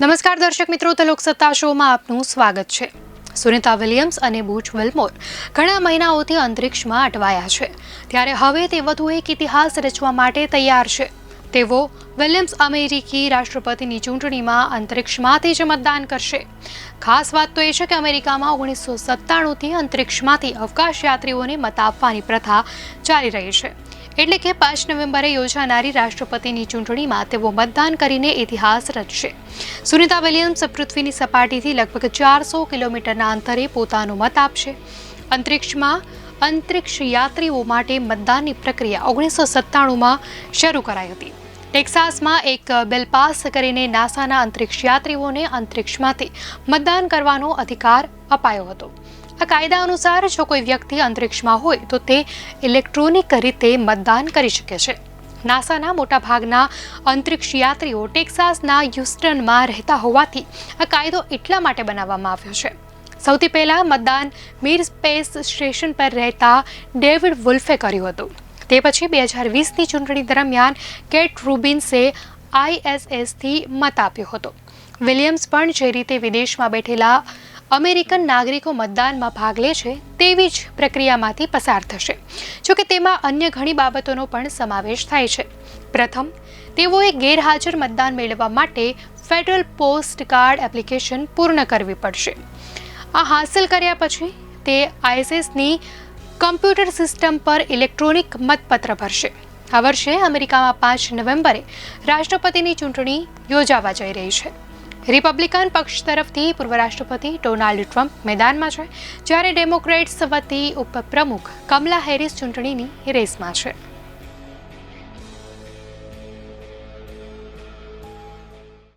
નમસ્કાર દર્શક મિત્રો, તો લોકસત્તા શોમાં આપનું સ્વાગત છે. સુનિતા વિલિયમ્સ અને બુચ વિલ્મોર ઘણા મહિનાઓથી અંતરિક્ષમાં અટવાયા છે. ત્યારે હવે તે વધુ એક ઇતિહાસ રચવા માટે તૈયાર છે. તેઓ વિલિયમ્સ અમેરિકી રાષ્ટ્રપતિની ચૂંટણીમાં અંતરિક્ષમાંથી જ મતદાન કરશે. ખાસ વાત તો એ છે કે અમેરિકામાં ઓગણીસો સત્તાણુંથી અંતરિક્ષમાંથી અવકાશ યાત્રીઓને મત આપવાની પ્રથા ચાલી રહી છે. એટલે કે પાંચ નવેમ્બરે યોજાનારી રાષ્ટ્રપતિની ચૂંટણીમાં તેઓ મતદાન કરીને ઇતિહાસ રચશે. સુનિતા વિલિયમ્સ પૃથ્વીની સપાટીથી લગભગ ચારસો કિલોમીટરના અંતરે પોતાનો મત આપશે. અંતરિક્ષમાં અંતરિક્ષ યાત્રીઓ માટે મતદાનની પ્રક્રિયા ઓગણીસો સત્તાણુંમાં શરૂ કરાઈ હતી. ટેક્સાસમાં એક બિલ પાસ કરીને નાસાના અંતરિક્ષ યાત્રીઓને અંતરિક્ષમાંથી મતદાન કરવાનો અધિકાર અપાયો હતો. આ કાયદા અનુસાર જો કોઈ વ્યક્તિ અંતરિક્ષમાં હોય તો તે ઇલેક્ટ્રોનિક રીતે મતદાન કરી શકે છે. નાસાના મોટાભાગના અંતરિક્ષ યાત્રીઓ ટેક્સાસના હ્યુસ્ટનમાં રહેતા હોવાથી આ કાયદો એટલા માટે બનાવવામાં આવ્યો છે. સૌથી પહેલાં મતદાન મીર સ્પેસ સ્ટેશન પર રહેતા ડેવિડ વુલ્ફે કર્યું હતું. તે પછી બે હજાર વીસની ચૂંટણી દરમિયાન કેટ રૂબિન્સે આઈએસએસથી મત આપ્યો હતો. વિલિયમ્સ પણ જે રીતે વિદેશમાં બેઠેલા અમેરિકન નાગરિકો મતદાનમાં ભાગ લે છે તેવી જ પ્રક્રિયામાંથી પસાર થશે. જોકે તેમાં અન્ય ઘણી બાબતોનો પણ સમાવેશ થાય છે. પ્રથમ, તેઓએ ગેરહાજર મતદાન મેળવવા માટે ફેડરલ પોસ્ટ કાર્ડ એપ્લિકેશન પૂર્ણ કરવી પડશે. આ હાંસલ કર્યા પછી તે આઈએસએસની કમ્પ્યુટર સિસ્ટમ પર ઇલેક્ટ્રોનિક મતપત્ર ભરશે. આ વર્ષે અમેરિકામાં પાંચ નવેમ્બરે રાષ્ટ્રપતિની ચૂંટણી યોજાવા જઈ રહી છે. રિપબ્લિકન પક્ષ તરફથી પૂર્વ રાષ્ટ્રપતિ ડોનાલ્ડ ટ્રમ્પ મેદાનમાં છે, જ્યારે ડેમોક્રેટ્સ વતી ઉપપ્રમુખ કમલા હેરિસ ચૂંટણીની રેસમાં છે.